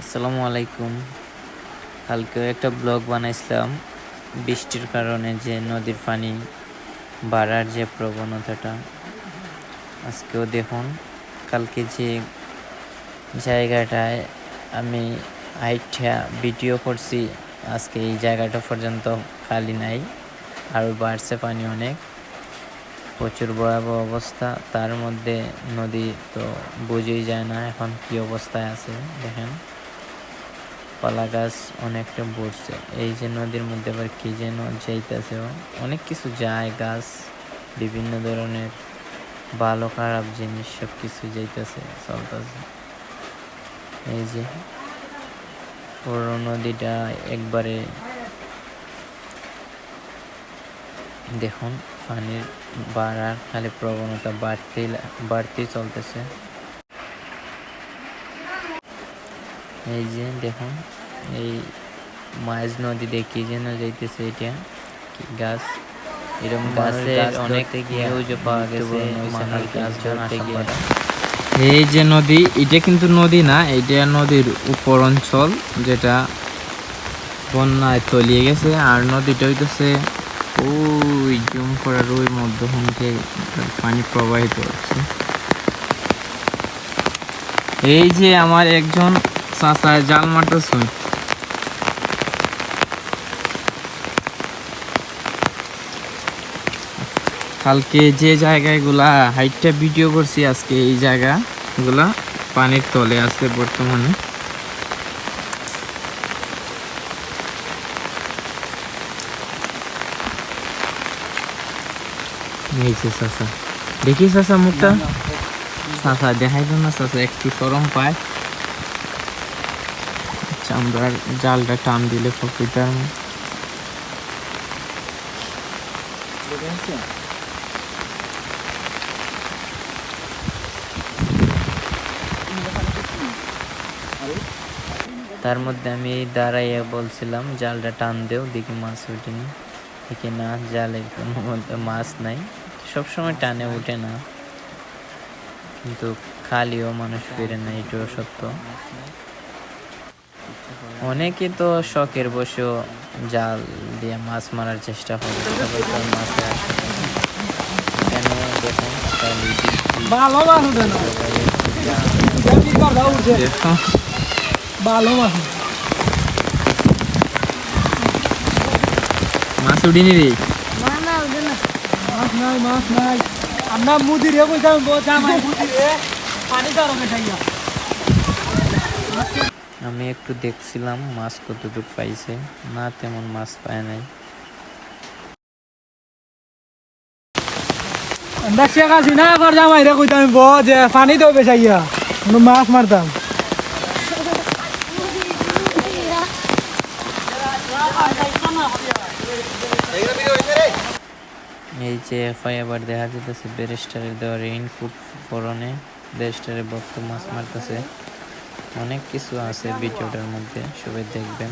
আসসালামু আলাইকুম। কালকেও একটা ব্লগ বানাইছিলাম। বৃষ্টির কারণে যে নদীর পানি বাড়ার যে প্রবণতাটা, আজকেও দেখুন। কালকে যে জায়গাটায় আমি আইটা ভিডিও করছি, আজকে এই জায়গাটা পর্যন্ত খালি নাই আরও বাড়ছে পানি অনেক। প্রচুর ভয়াবহ অবস্থা, তার মধ্যে নদী তো বোঝাই যায় না এখন কি অবস্থায় আছে, দেখেন। কলা গাছ অনেকটা পড়ছে এই যে নদীর মধ্যে আবার কি যেন যাইতেছে অনেক কিছু যায়, গাছ, বিভিন্ন ধরনের ভালো খারাপ জিনিস সব কিছু যাইতেছে, চলতেছে। এই যে পুরো নদীটা একবারে দেখুন, পানির বাড়ার খালি প্রবণতা বাড়তেই বাড়তেই চলতেছে। এই যে দেখুন এই মাঝ নদী দেখি যেন যাইতেছে এটা গাছ? এরকম গাছে অনেক নিউজও পাওয়া গেছে মানুষ গাছ ধরতে গিয়ে এই যে নদী এটা কিন্তু নদী না এটা নদীর উপর অঞ্চল যেটা বন্যায় তলিয়ে গেছে আর নদীটা হইতেছে ওই জুম করার ওই মধ্যখান থেকে পানি প্রবাহিত হচ্ছে। এই যে আমার একজন চাচা জাল মারতেছে। কালকে যে জায়গাগুলা হাইটটা ভিডিও করছি আজকে এই জায়গাগুলা পানির তলে আছে বর্তমানে। যে চাচা। দেখি চাচা মুখটা। চাচা দেখাই না চাচা একটু সরম পায়। আমরা জালটা টান দিলে ফকিটার তার মধ্যে আমি দাঁড়াইয়া বলছিলাম, জালটা টান দেও, দেখি মাছ উঠেনি দেখি না জালের কোনো মধ্যে মাছ নাই। সবসময় টানে, উঠে না। কিন্তু খালিও মানুষ ফিরে না, এটাও সত্য। অনেকে তো শখের বসেও জাল দিয়ে মাছ মারার চেষ্টা করে। তবে তো মাছে আসে না। কেন দেখুন খালি বৃষ্টি, ভালো মাছ উঠে না। ভালো মাছ মাছ উঠিনি রে। মাছ নাই মাছ নাই। আমরা মুদিরে কইতাম জামাই মুদিরে পানি গরমে খাইয়া আমি একটু দেখছিলাম মাছ কতটুকু পাইছে। না তেমন মাছ পায় নাই। আমরা শেখ হাসিনা আবার জামাই রে কইতাম ব যে পানি তো কোনো মাছ মারতাম। এই যে এফআই আবার দেখা যেতেছে ব্যারিস্টারের দেওয়া রেইনকোট পরনে। ব্যারিস্টারের বক্ত মাছ মারতেছে। অনেক কিছু আছে ভিডিওটার মধ্যে সবাই দেখবেন।